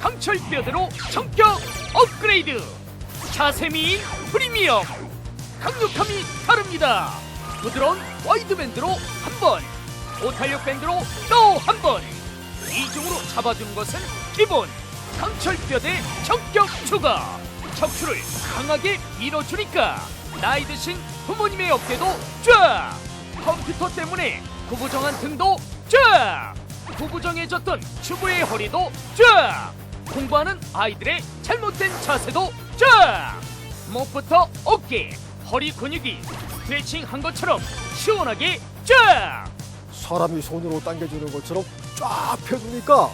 강철 뼈대로 전격 업그레이드. 자세미인 프리미엄. 강력함이 다릅니다. 부드러운 와이드 밴드로 한번 오탄력 밴드로 또 한 번. 이중으로 잡아주는 것은 기본. 강철 뼈대 전격 추가. 척추를 강하게 밀어주니까 나이 드신 부모님의 어깨도 쫙! 컴퓨터 때문에 구부정한 등도 쫙! 구부정해졌던 주부의 허리도 쫙 공부하는 아이들의 잘못된 자세도 쫙 목부터 어깨 허리 근육이 스트레칭 한 것처럼 시원하게 쫙 사람이 손으로 당겨주는 것처럼 쫙 펴주니까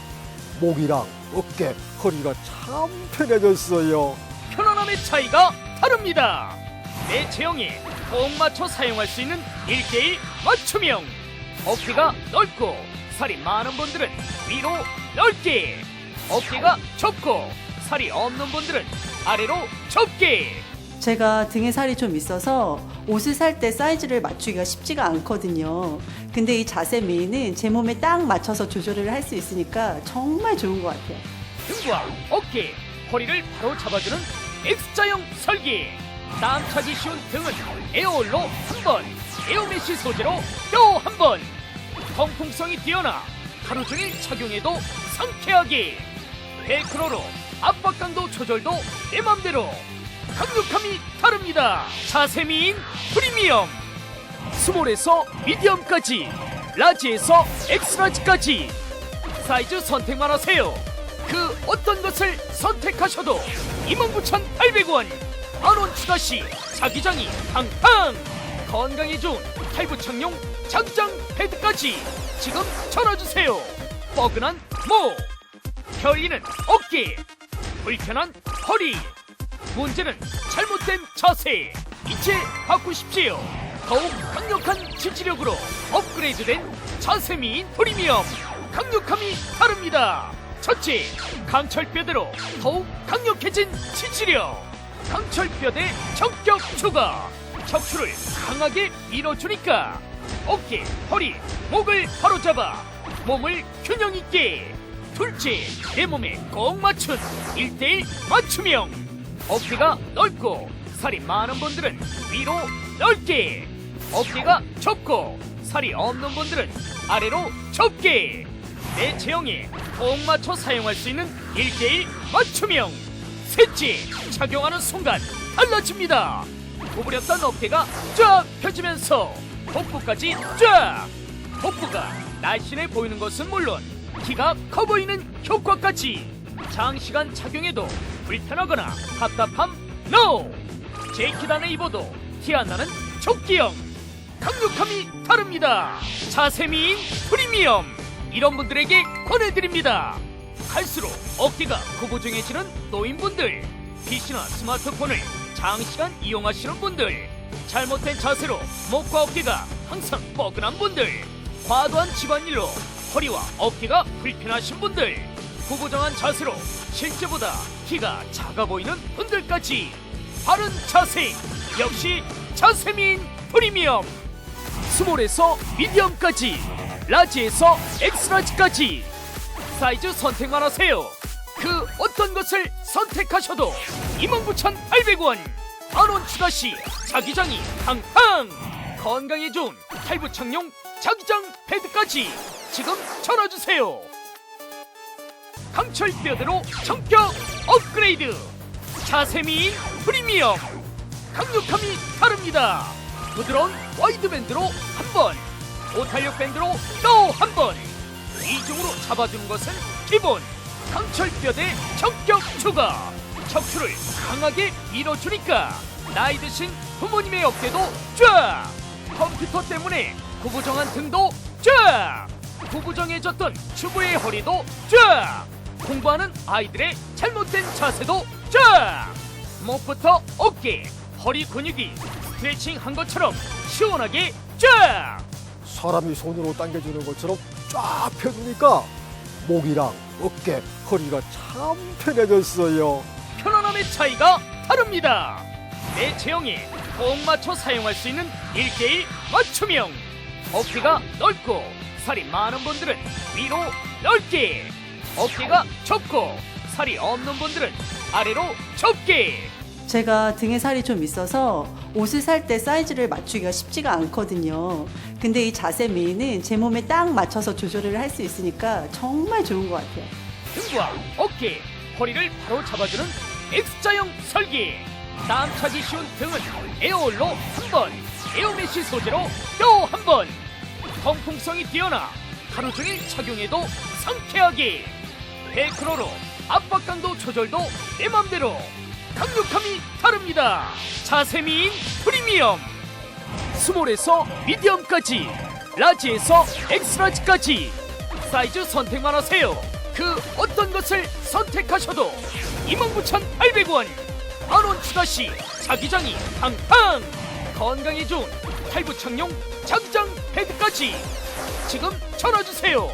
목이랑 어깨, 허리가 참 편해졌어요. 편안함의 차이가 다릅니다. 내 체형에 꼭 맞춰 사용할 수 있는 1대1 맞춤형. 어깨가 넓고 살이 많은 분들은 위로 넓게. 어깨가 좁고 살이 없는 분들은 아래로 좁게. 제가 등에 살이 좀 있어서 옷을 살 때 사이즈를 맞추기가 쉽지가 않거든요. 근데 이 자세 미는 제 몸에 딱 맞춰서 조절을 할 수 있으니까 정말 좋은 것 같아요. 등과 어깨, 허리를 바로 잡아주는 X자형 설계. 땀 차기 쉬운 등은 에어올로 한 번, 에어메쉬 소재로 또 한 번. 통풍성이 뛰어나 하루 종일 착용해도 상쾌하게. 벨크로로 압박 강도 조절도 내 맘대로. 강력함이 다릅니다. 자세미인 프리미엄. 스몰에서 미디엄까지, 라지에서 엑스라지까지. 사이즈 선택만 하세요. 그 어떤 것을 선택하셔도 29,800원. 만원 추가 시 자기장이 팡팡. 건강에 좋은 탈부착용 장장 패드까지 지금 전화주세요. 뻐근한 목, 결리는 어깨, 불편한 허리. 문제는 잘못된 자세. 이제 바꾸십시오. 더욱 강력한 지지력으로 업그레이드된 자세미인 프리미엄. 강력함이 다릅니다. 첫째, 강철뼈대로 더욱 강력해진 지지력. 강철뼈대 전격 추가. 척추를 강하게 밀어주니까 어깨, 허리, 목을 바로잡아 몸을 균형 있게. 둘째, 내 몸에 꼭 맞춘 1대1 맞춤형. 어깨가 넓고 살이 많은 분들은 위로 넓게. 어깨가 좁고 살이 없는 분들은 아래로 좁게. 내 체형에 꼭 맞춰 사용할 수 있는 1대1 맞춤형. 셋째, 착용하는 순간 달라집니다. 구부렸던 어깨가 쫙 펴지면서 복부까지 쫙. 복부가 날씬해 보이는 것은 물론 키가 커 보이는 효과까지. 장시간 착용해도 불편하거나 답답함 NO! 안에 입어도 티 안 나는 조끼형. 강력함이 다릅니다. 자세미인 프리미엄. 이런 분들에게 권해드립니다. 갈수록 어깨가 구부정해지는 노인분들 PC나 스마트폰을 장시간 이용하시는 분들 잘못된 자세로 목과 어깨가 항상 뻐근한 분들 과도한 집안일로 허리와 어깨가 불편하신 분들 구부정한 자세로 실제보다 키가 작아 보이는 분들까지 바른 자세 역시 자세민 프리미엄. 스몰에서 미디엄까지 라지에서 엑스라지까지. 사이즈 선택만 하세요. 그 어떤 것을 선택하셔도 29,800원. 만원 추가 시 자기장이 팡팡 건강에 좋은 탈부착용 자기장 패드까지 지금 전화주세요. 강철 뼈대로 전격 업그레이드. 자세미인 프리미엄. 강력함이 다릅니다. 부드러운 와이드 밴드로 한번 오탄력 밴드로 또 한 번. 이중으로 잡아주는 것은 기본. 강철 뼈대 전격 추가. 척추를 강하게 밀어주니까 나이 드신 부모님의 어깨도 쫙! 컴퓨터 때문에 구부정한 등도 쫙 구부정해졌던 주부의 허리도 쫙 공부하는 아이들의 잘못된 자세도 쫙 목부터 어깨 허리 근육이 스트레칭 한 것처럼 시원하게 쫙 사람이 손으로 당겨주는 것처럼 쫙 펴주니까 목이랑 어깨, 허리가 참 편해졌어요. 편안함의 차이가 다릅니다. 내 체형에 꼭 맞춰 사용할 수 있는 1대1 맞춤형. 어깨가 넓고 살이 많은 분들은 위로 넓게. 어깨가 좁고 살이 없는 분들은 아래로 접게 제가 등에 살이 좀 있어서 옷을 살 때 사이즈를 맞추기가 쉽지가 않거든요. 근데 이 자세 미는 제 몸에 딱 맞춰서 조절을 할 수 있으니까 정말 좋은 것 같아요. 등과 어깨, 허리를 바로 잡아주는 X자형 설계. 땀 차기 쉬운 등은 에어올로 한 번, 에어메쉬 소재로 또 한 번. 통풍성이 뛰어나 하루 종일 착용해도 상쾌하게. 벨크로로 압박 강도 조절도 내 맘대로. 강력함이 다릅니다. 자세미인 프리미엄. 스몰에서 미디엄까지, 라지에서 엑스라지까지 사이즈 선택만 하세요. 그 어떤 것을 선택하셔도 29,800원. 만원 추가 시 자기장이 팡팡. 건강에 좋은 탈부착용 자기장 패드까지 지금 전화 주세요.